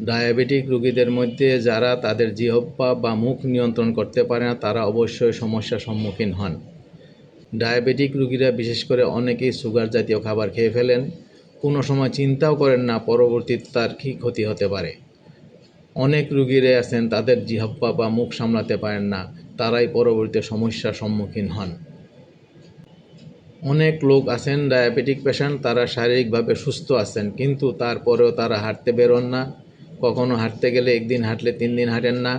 Diabetic রোগীদের মধ্যে যারা তাদের জিহ্বা বা মুখ নিয়ন্ত্রণ করতে পারে না, তারা অবশ্যই সমস্যার সম্মুখীন হন। ডায়াবেটিক রোগীরা বিশেষ করে অনেকেই সুগার জাতীয় খাবার খেয়ে ফেলেন। কোনো সময় চিন্তাও করেন না পরবর্তীতে তার কী ক্ষতি হতে পারে। অনেক রুগীরা আছেন, তাদের জিহ্বা বা মুখ সামলাতে পারেন না, তারাই পরবর্তীতে সমস্যার সম্মুখীন হন। অনেক লোক আছেন, ডায়াবেটিক পেশেন্ট, তারা শারীরিকভাবে সুস্থ আছেন, কিন্তু তারপরেও তারা হাঁটতে বেরোন না। কখনো হাঁটতে গেলে একদিন হাঁটলে তিন দিন হাঁটেন না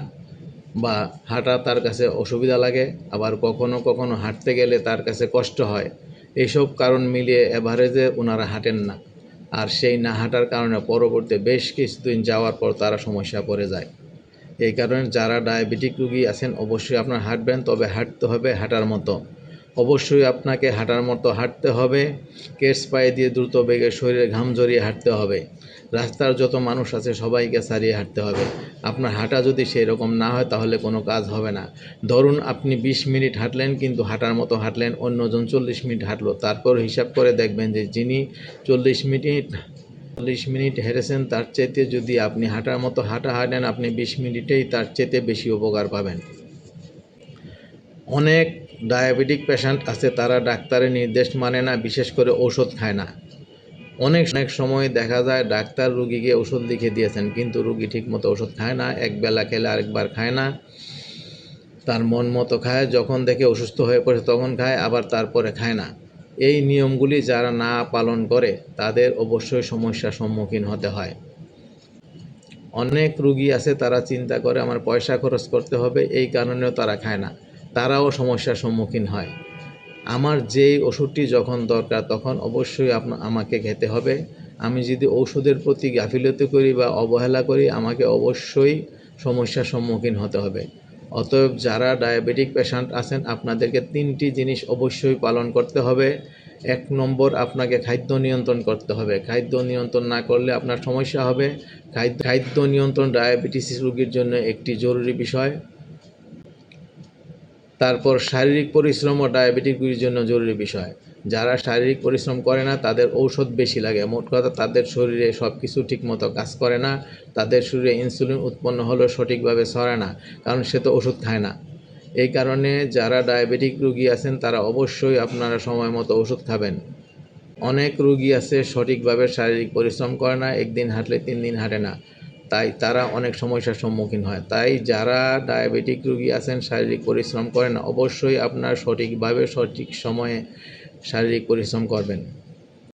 বা হাঁটা তার কাছে অসুবিধা লাগে, আবার কখনো কখনো হাঁটতে গেলে তার কাছে কষ্ট হয়। এইসব কারণ মিলিয়ে এভারেজে ওনারা হাঁটেন না। আর সেই না হাঁটার কারণে পরবর্তী বেশ কিছুদিন যাওয়ার পর তারা সমস্যা পড়ে যায়। এই কারণে যারা ডায়াবেটিক রুগী আছেন, অবশ্যই আপনার হাঁটবেন, তবে হাঁটতে হবে হাঁটার মতো। অবশ্যই আপনাকে হাঁটার মতো হাঁটতে হবে। কেস পায়ে দিয়ে দ্রুত বেগে শরীরে ঘাম জড়িয়ে হাঁটতে হবে। রাস্তার যত মানুষ আছে, সবাইকে সারিয়ে হাঁটতে হবে। আপনার হাঁটা যদি সেই রকম না হয়, তাহলে কোনো কাজ হবে না। ধরুন আপনি বিশ মিনিট হাঁটলেন, কিন্তু হাঁটার মতো হাঁটলেন, অন্যজন চল্লিশ মিনিট হাঁটলো। তারপর হিসাব করে দেখবেন যে, যিনি চল্লিশ মিনিট চল্লিশ মিনিট হেরেছেন, তার চেয়ে যদি আপনি হাঁটার মতো হাঁটা হাঁটেন, আপনি বিশ মিনিটেই তার চেয়ে বেশি উপকার পাবেন। অনেক ডায়াবেটিক পেশেন্ট আছে, তারা ডাক্তারের নির্দেশ মানে না, বিশেষ করে ঔষধ খায় না। অনেক অনেক সময় দেখা যায় ডাক্তার রুগীকে ওষুধ লিখে দিয়েছেন, কিন্তু রুগী ঠিকমতো ওষুধ খায় না এক বেলা খেলে আরেকবার খায় না। তার মন মতো খায়, যখন দেখে অসুস্থ হয়ে পড়ে তখন খায়, আবার তারপরে খায় না। এই নিয়মগুলি যারা না পালন করে, তাদের অবশ্যই সমস্যার সম্মুখীন হতে হয়। অনেক রুগী আছে, তারা চিন্তা করে, আমার পয়সা খরচ করতে হবে এই কারণেও তারা খায় না। তারাও সমস্যার সম্মুখীন হয়। আমার যেই ওষুধটি যখন দরকার, তখন অবশ্যই আপনা, আমাকে খেতে হবে। আমি যদি ঔষধের প্রতি গাফিলতি করি বা অবহেলা করি, আমাকে অবশ্যই সমস্যার সম্মুখীন হতে হবে। অতএব যারা ডায়াবেটিক পেশেন্ট আছেন, আপনাদেরকে তিনটি জিনিস অবশ্যই পালন করতে হবে। এক নম্বর, আপনাকে খাদ্য নিয়ন্ত্রণ করতে হবে। খাদ্য নিয়ন্ত্রণ না করলে আপনার সমস্যা হবে। খাদ্য খাদ্য নিয়ন্ত্রণ ডায়াবেটিস রোগীর জন্য একটি জরুরি বিষয়। তারপর শারীরিক পরিশ্রমও ডায়াবেটিক রোগীর জন্য জরুরি বিষয়। যারা শারীরিক পরিশ্রম করে না, তাদের ঔষধ বেশি লাগে। মোট কথা, তাদের শরীরে সব কিছু ঠিকমতো কাজ করে না। তাদের শরীরে ইনসুলিন উৎপন্ন হলেও সঠিকভাবে সরে না, কারণ সে তো ওষুধ খায় না। এই কারণে যারা ডায়াবেটিক রুগী আছেন, তারা অবশ্যই আপনারা সময় মতো ওষুধ খাবেন। অনেক রুগী আছে সঠিকভাবে শারীরিক পরিশ্রম করে না, একদিন হাঁটলে তিন দিন হাঁটে না। তাই তারা অনেক সমস্যার সম্মুখীন হয়। তাই যারা ডায়াবেটিক রুগী আছেন, শারীরিক পরিশ্রম করেন, অবশ্যই আপনার সঠিকভাবে সঠিক সময়ে শারীরিক পরিশ্রম করবেন।